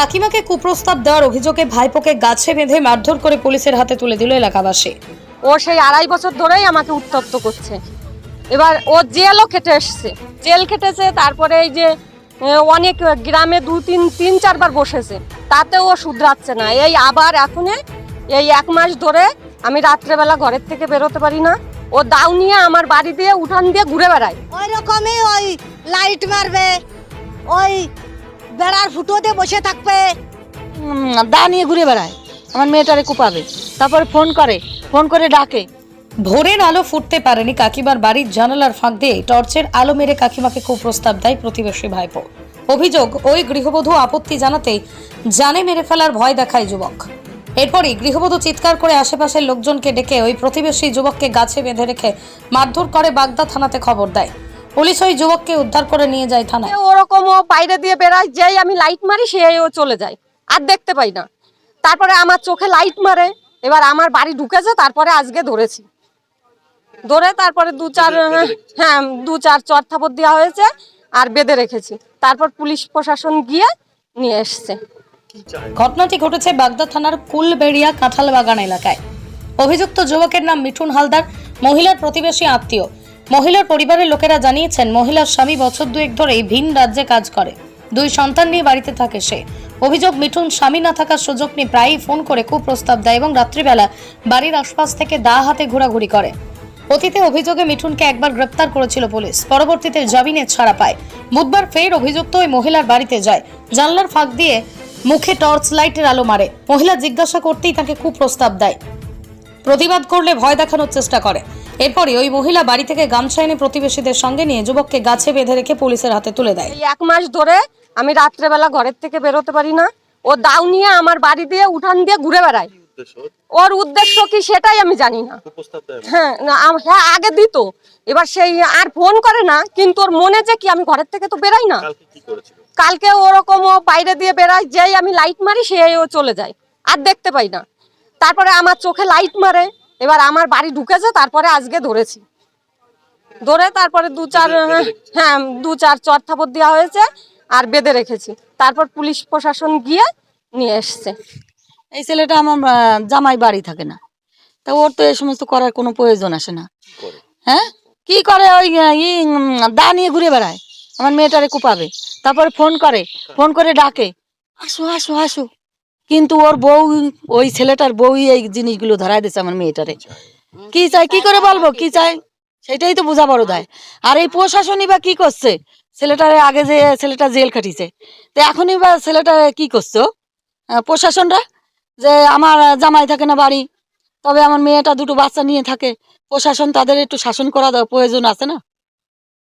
কাকিমাকে কুপ্রস্তাব দেওয়ার অভিযোগে ভাইপোকে গাছে বেঁধে মারধর করে পুলিশের হাতে তুলে দিল এলাকাবাসী। ও সেই আড়াই বছর ধরেই আমাকে উত্তপ্ত করছে। এবার ও জেলও খেটে এসছে। জেল খেটেছে তারপরে এই যে অনেক গ্রামে দু তিন তিন চারবার বসেছে। তাতেও ও শুধরাচ্ছে না। এই আবার এখন এই এক মাস ধরে আমি রাত্রেবেলা ঘরের থেকে বেরোতে পারি না। ও দাও নিয়ে আমার বাড়ি দিয়ে উঠান দিয়ে ঘুরে বেড়ায়। ওই রকমই ওই লাইট মারবে ওই বেড়ার ফুটোতে বসে থাকবে। দা নিয়ে ঘুরে বেড়ায়। আমার মেয়েটারে কুপাবে। তারপরে ফোন করে ফোন করে ডাকে। ভোরের আলো ফুটতে পারেনি কাকিমার বাড়ির জানালার ফাঁক দিয়ে টর্চের আলো মেরে কাকিমাকে কুপ্রস্তাব দেয় প্রতিবেশী ভাইপো। অভিযোগ, ওই গৃহবধূ আপত্তি জানাতেই জানে মেরে ফেলার ভয় দেখায় যুবক। এরপরই গৃহবধূ চিৎকার করে আশেপাশের লোকজনকে ডেকে ওই প্রতিবেশী যুবককে গাছে বেঁধে রেখে মারধর করে বাগদা থানাতে খবর দেয়। পুলিশ ওই যুবককে উদ্ধার করে নিয়ে যায় থানায়। ওরকম ও বাইরে দিয়ে বেড়ায় যেই আমি লাইট মারি সেই ও চলে যায় আর দেখতে পাই না। তারপরে আমার চোখে লাইট মারে এবার আমার বাড়ি ঢুকেছে তারপরে আজকে ধরেছি। ধরে তারপরে দু চার হ্যাঁ দু চার চর থাপড় দেওয়া হয়েছে আর বেঁধে রেখেছি। তারপর পুলিশ প্রশাসন গিয়ে নিয়ে এসছে। ঘটনাটি ঘটেছে বাগদা থানার কুলবেড়িয়া কাঁঠাল বাগান এলাকায়। অভিযুক্ত যুবকের নাম মিঠুন হালদার মহিলার প্রতিবেশী আত্মীয়। মহিলার পরিবারের লোকেরা জানিয়েছেন, মহিলার স্বামী বছর দুয়েক ধরেই ভিন রাজ্যে কাজ করে। দুই সন্তান নিয়ে বাড়িতে থাকে সে। অভিযোগ, মিঠুন স্বামী না থাকার সুযোগ নিয়ে প্রায়ই ফোন করে কুপ্রস্তাব দেয় এবং রাত্রিবেলা বাড়ির আশপাশ থেকে দা হাতে ঘোরাঘুরি করে। অতীতে অভিযোগে মিঠুনকে একবার গ্রেপ্তার করেছিল পুলিশ। পরবর্তীতে জামিনে ছাড়া পায়। বুধবার ফের অভিযুক্ত ওই মহিলার বাড়িতে যায়। জানলার ফাঁক দিয়ে মুখে টর্চ লাইটের আলো মারে। মহিলা জিজ্ঞাসা করতেই তাকে কুপ্রস্তাব দেয়। প্রতিবাদ করলে ভয় দেখানোর চেষ্টা করে। এরপরই ওই মহিলা বাড়ি থেকে গামছা এনে প্রতিবেশীদের সঙ্গে নিয়ে যুবককে গাছে বেঁধে রেখে পুলিশের হাতে তুলে দেয়। এই এক মাস ধরে আমি রাত্রেবেলা ঘরের থেকে বেরোতে পারি না। ও দাও নিয়ে আমার বাড়ি দিয়ে উঠান দিয়ে ঘুরে বেড়ায়। ওর উদ্দেশ্য কি সেটাই আমি জানি না। হ্যাঁ না, হ্যাঁ আগে দিত। এবার সেই আর ফোন করে না কিন্তু ওর মনে যে কি আমি ঘরের থেকে তো বেরাই না। কালকে ওরকম ও বাইরে দিয়ে বেড়ায় যেই আমি লাইট মারি সেই ও চলে যায়। আর দেখতে পাই না। তারপরে আমার চোখে লাইট মারে। এবার আমার বাড়ি ঢুকেছে তারপরে আজকে ধরেছি। ধরে তারপরে দু চার হ্যাঁ দু চার চর থাপড় দেওয়া হয়েছে আর বেঁধে রেখেছি। তারপর পুলিশ প্রশাসন গিয়ে নিয়ে এসছে। এই ছেলেটা আমার জামাই বাড়ি থাকে না। তা ওর তো এই সমস্ত করার কোনো প্রয়োজন আসে না। হ্যাঁ? কি করে ওই ই দা নিয়ে ঘুরে বেড়ায়? আমার মেয়েটারে কুপাবে। তারপরে ফোন করে ফোন করে ডাকে। আসো আসো আসো। কিন্তু ওর বউ, ওই ছেলেটার বউই এই জিনিসগুলো ধরাই দিচ্ছে আমার মেয়েটারে। কি চাই? কি করে বলব? কি চাই? সেটাই তো বোঝা বড় দেয়। আর এই প্রশাসনই বা কি করছে? ছেলেটারে আগে যে ছেলেটা জেল খাটিছে। তো এখনই বা ছেলেটা কি করছ প্রশাসনরা? যে আমার জামাই থাকে না বাড়ি, তবে আমার মেয়েটা দুটো বাচ্চা নিয়ে থাকে। প্রশাসন তাদের একটু শাসন করা প্রয়োজন আছে না?